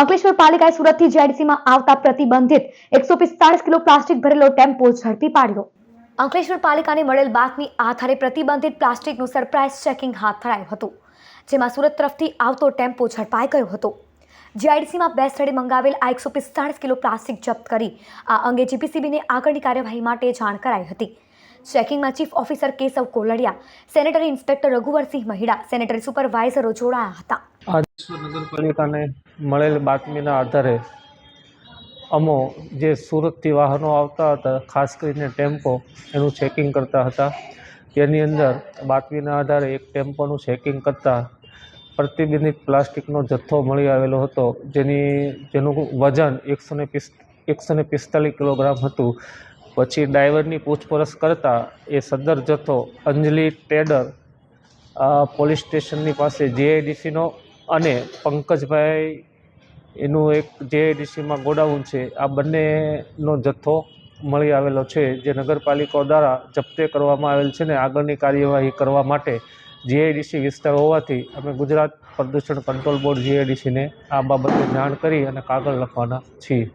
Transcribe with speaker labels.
Speaker 1: અંકલેશ્વર પાલિકાએ સુરતથી જેડીસીમાં આવતા પ્રતિબંધિત એકસો પિસ્તાળીસ કિલો પ્લાસ્ટિક ભરેલો ટેમ્પો ઝડપી પાડ્યો. અંકલેશ્વર પાલિકાને મળેલ બાતમી આધારે પ્રતિબંધિત પ્લાસ્ટિકનું સરપ્રાઇઝ ચેકિંગ હાથ ધરાયું હતું, જેમાં સુરત તરફથી આવતો ટેમ્પો ઝડપાઈ ગયો હતો. જીઆઈડીસીમાં બે સ્થળે મંગાવેલ આ એકસો પિસ્તાળીસ કિલો પ્લાસ્ટિક જપ્ત કરી આ અંગે જીપીસીબીને આગળની કાર્યવાહી માટે જાણ કરાઈ હતી. ચેકિંગમાં chief officer Keshav Koladiya, sanitary inspector Raghuvarsinh Mahida, sanitary સુપરવાઇઝરો જોડાયા હતા.
Speaker 2: આજેશ્વર નગરપાલિકાને મળેલ બાતમીના આધારે અમો જે સુરતથી વાહનો આવતા હતા ખાસ કરીને ટેમ્પો એનું ચેકિંગ કરતા હતા. તેની અંદર બાતમીના આધારે એક ટેમ્પોનું ચેકિંગ કરતાં પ્રતિબંધિત પ્લાસ્ટિકનો જથ્થો મળી આવેલો હતો જેની જેનું વજન એકસો ને પિસ એકસો પિસ્તાલીસ કિલોગ્રામ હતું. પછી ડ્રાઈવરની પૂછપરછ કરતાં એ સદર જથ્થો અંજલિ ટેડર અ, પોલીસ સ્ટેશનની પાસે જેઆઈડીસીનો અને પંકજભાઈ એનું એક જેઆઈડીસીમાં ગોડાઉન છે, આ બંનેનો જથ્થો મળી આવેલો છે, જે નગરપાલિકાઓ દ્વારા જપ્તે કરવામાં આવેલ છે ને આગળની કાર્યવાહી કરવા માટે જીઆઈડીસી વિસ્તાર હોવાથી અમે ગુજરાત પ્રદૂષણ કંટ્રોલ બોર્ડ જીઆઈડીસીને આ બાબતે જાણ કરી અને કાગળ લખવાના છીએ.